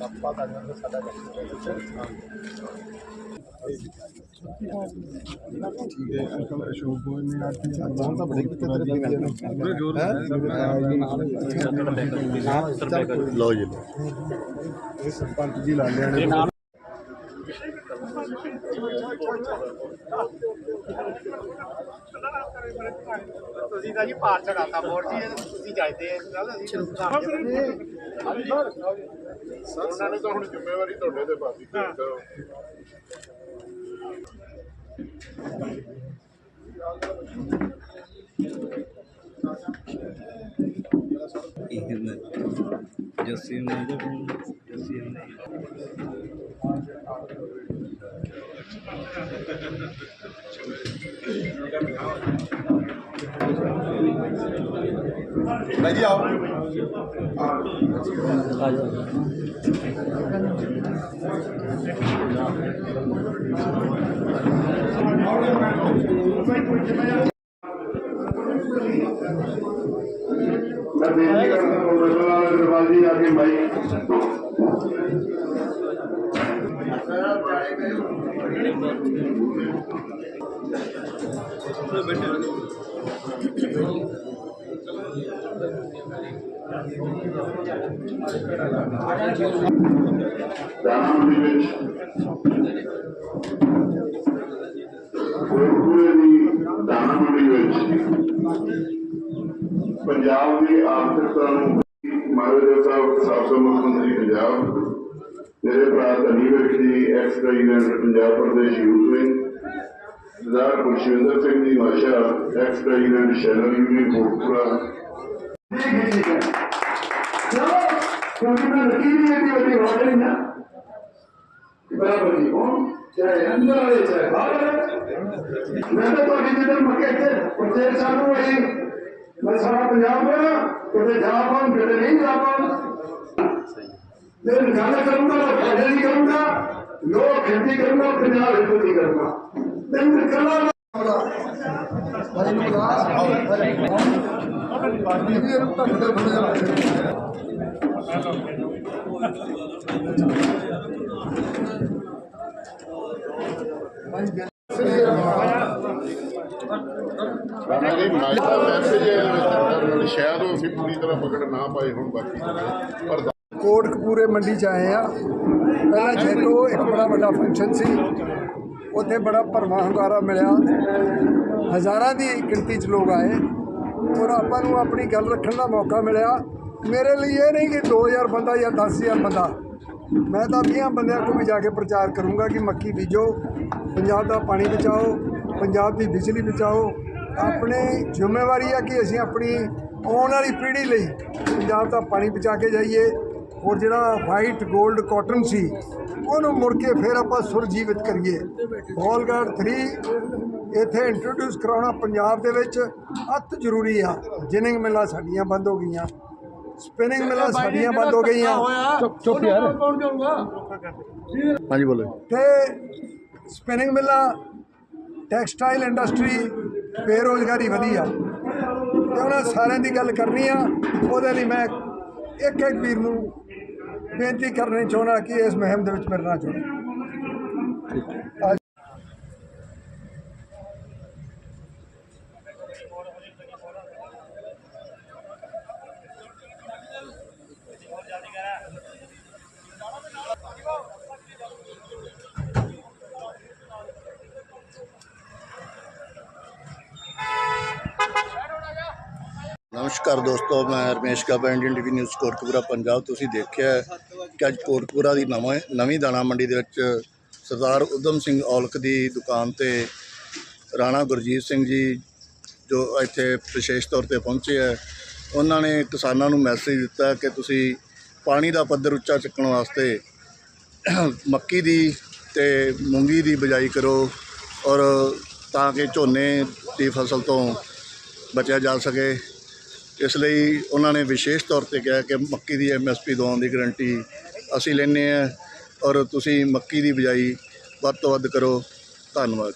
ਆਇਆ ਠੀਕ ਹੈ ਅੰਕਲ ਅਸ਼ੋਕ ਗੋਇਲ ਨੇ ਅੱਜ ਬਹੁਤ ਤਾਂ ਬੜੇ ਕਿਤੇ ਤੇਰੇ ਪੂਰੇ ਜੋਰ ਲਓ ਜੀ ਇਹ ਸਰਪੰਚ ਜੀ ਲਾਲਿਆਂ ਨੇ ਤੁਸੀਂ ਤਾਂ ਜੀ ਭਾਰ ਚੜਾਤਾ ਮੋੜ ਜੀ ਤੁਸੀਂ ਜਾਇਦੇ ਇਸ ਗੱਲ ਅਸੀਂ ਉਹਨਾਂ ਨੇ ਤਾਂ ਹੁਣ ਜ਼ਿੰਮੇਵਾਰੀ ਤੁਹਾਡੇ ਤੇ ਪਾਤੀ ਜੱਸੀ ਨੇ ਜੱਸੀ ਨੇ ਭਾਈ ਜੀ ਆਓ ਮੈਂ ਬੇਨਤੀ ਕਰਦਾ ਪ੍ਰੋਫੈਸਰ ਲਾਲ ਵਿੱਚ ਕੋਟਪੂਰੇ ਦੀ ਦਾਣਾ ਵਿੱਚ ਪੰਜਾਬ ਦੀ ਆਰਥਿਕਤਾ ਨੂੰ ਮਾਨਯੋਗ ਸਾਹਿਬ ਸਾਬਕਾ ਮੁੱਖ ਮੰਤਰੀ ਪੰਜਾਬ ਮੇਰੇ ਭਰਾ Dhani Virk ex president Punjab Pradesh youth wing, Sardar Khushwinder Singh ji, ਮਾਸ਼ਾ ex president sheller union Kotkapura ਕਿਉਂਕਿ ਮੈਂ ਲਕੀਰ ਇਹ ਦੀ ਵੱਡੀ ਹੋ ਗਈ ਨਾ ਬਰਾਬਰ ਜੀ ਕੌਣ ਚਾਹੇ ਅੰਦਰ ਵਾਲੇ ਚਾਹੇ ਬਾਹਰ ਵਾਲੇ ਮੈਂ ਤਾਂ ਤੁਹਾਡੀ ਜਿੱਦਾਂ ਮੱਕੇ ਤੇ ਉੱਤੇ ਸਾਨੂੰ ਅਸੀਂ ਮੈਂ ਸਾਰਾ ਪੰਜਾਬ ਦਾ ਕਿਤੇ ਜਾ ਪਾਉਂ ਕਿਤੇ ਨਹੀਂ ਜਾ ਪਾਉਂ ਮੈਂ ਗੱਲ ਕਰੂੰਗਾ ਮੈਂ ਫਾਇਦਾ ਨਹੀਂ ਕਰੂੰਗਾ ਲੋਕ ਖੇਤੀ ਕਰੂੰਗਾ ਪੰਜਾਬ ਹਿੱਤ ਨਹੀਂ ਕਰੂੰਗਾ ਮੈਂ ਕਲਾ ਰਾਣਾ ਜੀ ਮਾਈਕ ਦਾ ਮੈਸੇਜ ਹੈ ਇਹਦੇ ਵਿੱਚ ਨਾਲ ਸ਼ਾਇਦ ਉਹ ਅਸੀਂ ਪੂਰੀ ਤਰ੍ਹਾਂ ਪਕੜ ਨਾ ਪਾਏ ਹੁਣ ਬਾਕੀ ਪਰ ਕੋਟਕਪੂਰੇ ਮੰਡੀ ਚ ਆਏ ਆ ਪਹਿਲਾਂ ਜੈਤੋ ਇੱਕ ਬੜਾ ਵੱਡਾ ਫੰਕਸ਼ਨ ਸੀ ਉੱਥੇ ਬੜਾ ਭਰਵਾਂ ਹੁੰਗਾਰਾ ਮਿਲਿਆ। ਹਜ਼ਾਰਾਂ ਦੀ ਗਿਣਤੀ ਚ ਲੋਕ ਆਏ। ਔਰ ਆਪਾਂ ਨੂੰ ਆਪਣੀ ਗੱਲ ਰੱਖਣ ਦਾ ਮੌਕਾ ਮਿਲਿਆ। ਮੇਰੇ ਲਈ ਇਹ ਨਹੀਂ ਕਿ 2000 ਬੰਦਾ ਜਾਂ 10000 ਬੰਦਾ। ਮੈਂ ਤਾਂ 20 ਬੰਦਿਆਂ ਕੋਲ ਵੀ ਜਾ ਕੇ ਪ੍ਰਚਾਰ ਕਰੂੰਗਾ ਕਿ ਮੱਕੀ ਬੀਜੋ, ਪੰਜਾਬ ਦਾ ਪਾਣੀ ਬਚਾਓ, ਪੰਜਾਬ ਦੀ ਬਿਜਲੀ ਬਚਾਓ। ਆਪਣੇ ਜ਼ਿੰਮੇਵਾਰੀ ਆ ਕਿ ਅਸੀਂ ਆਪਣੀ ਆਉਣ ਵਾਲੀ ਪੀੜ੍ਹੀ ਲਈ ਪੰਜਾਬ ਦਾ ਪਾਣੀ ਬਚਾ ਕੇ ਜਾਈਏ। ਔਰ ਜਿਹੜਾ ਵਾਈਟ 골ਡ ਕਾਟਨ ਸੀ ਉਹਨੂੰ ਮੁੜ ਕੇ ਫਿਰ ਆਪਾਂ ਸੁਰਜੀਵਿਤ ਕਰੀਏ। ਬੋਲਗਾਰਡ 3 ਇੱਥੇ ਇੰਟਰੋਡਿਊਸ ਕਰਾਉਣਾ ਪੰਜਾਬ ਦੇ ਵਿੱਚ ਅਤ ਜ਼ਰੂਰੀ ਆ। ਜਿਨਿੰਗ ਮਿਲਾਂ ਸਾਡੀਆਂ ਬੰਦ ਹੋ ਗਈਆਂ। ਸਪਿਨਿੰਗ ਮਿਲਾਂ ਸਾਡੀਆਂ ਬੰਦ ਹੋ ਗਈਆਂ। ਚੁੱਪ ਚੁੱਪ ਯਾਰ। ਹਾਂਜੀ ਬੋਲੋ। ਤੇ ਸਪਿਨਿੰਗ ਮਿਲਾਂ ਟੈਕਸਟਾਈਲ ਇੰਡਸਟਰੀ ਬੇਰੋਜ਼ਗਾਰੀ ਵਧੀ ਆ ਤੇ ਉਹਨਾਂ ਸਾਰਿਆਂ ਦੀ ਗੱਲ ਕਰਨੀ ਆ ਉਹਦੇ ਲਈ ਮੈਂ ਇੱਕ ਇੱਕ ਵੀਰ ਨੂੰ ਬੇਨਤੀ ਕਰਨੀ ਚਾਹੁੰਦਾ ਕਿ ਇਸ ਮੁਹਿੰਮ ਦੇ ਵਿੱਚ ਮਿਲਣਾ ਚਾਹੁੰਦਾ ਨਮਸਕਾਰ ਦੋਸਤੋ, ਮੈਂ Ramesh Kaba Indian TV news Kotkapura, Punjab. ਤੁਸੀਂ ਦੇਖਿਆ ਕਿ ਅੱਜ ਕੋਟਕਪੂਰਾ ਦੀ ਨਵੇਂ, ਨਵੀਂ ਦਾਣਾ ਮੰਡੀ ਦੇ ਵਿੱਚ ਸਰਦਾਰ ਉਦਮ ਸਿੰਘ ਔਲਖ ਦੀ ਦੁਕਾਨ ਤੇ ਰਾਣਾ ਗੁਰਜੀਤ ਸਿੰਘ ਜੀ, ਜੋ ਇੱਥੇ ਵਿਸ਼ੇਸ਼ ਤੌਰ ਤੇ ਪਹੁੰਚੇ ਹੈ, ਉਹਨਾਂ ਨੇ ਕਿਸਾਨਾਂ ਨੂੰ ਮੈਸੇਜ ਦਿੱਤਾ ਕਿ ਤੁਸੀਂ ਪਾਣੀ ਦਾ ਪੱਧਰ ਉੱਚਾ ਚੱਕਣ ਵਾਸਤੇ ਮੱਕੀ ਦੀ ਤੇ ਮੂੰਗੀ ਦੀ ਬਿਜਾਈ ਕਰੋ ਔਰ ਤਾਂ ਕਿ ਝੋਨੇ ਦੀ ਫਸਲ ਤੋਂ ਬਚਿਆ ਜਾ ਸਕੇ। ਇਸ ਲਈ ਉਹਨਾਂ ਨੇ ਵਿਸ਼ੇਸ਼ ਤੌਰ ਤੇ ਕਿਹਾ ਕਿ ਮੱਕੀ ਦੀ ਐਮਐਸਪੀ ਦਵਾਉਣ ਦੀ ਗਾਰੰਟੀ ਅਸੀਂ ਲੈਂਦੇ ਹਾਂ ਔਰ ਤੁਸੀਂ ਮੱਕੀ ਦੀ ਬਿਜਾਈ ਵੱਧ ਤੋਂ ਵੱਧ ਕਰੋ। ਧੰਨਵਾਦ।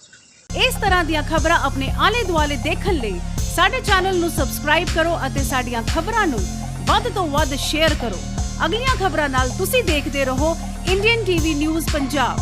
ਇਸ ਤਰ੍ਹਾਂ ਦੀਆਂ ਖਬਰਾਂ ਆਪਣੇ ਆਲੇ ਦੁਆਲੇ ਦੇਖਣ ਲਈ ਸਾਡੇ ਚੈਨਲ ਨੂੰ ਸਬਸਕ੍ਰਾਈਬ ਕਰੋ ਅਤੇ ਸਾਡੀਆਂ ਖਬਰਾਂ ਨੂੰ ਵੱਧ ਤੋਂ ਵੱਧ ਸ਼ੇਅਰ ਕਰੋ। ਅਗਲੀਆਂ ਖਬਰਾਂ ਨਾਲ ਤੁਸੀਂ ਦੇਖਦੇ ਰਹੋ। Indian TV news Punjab.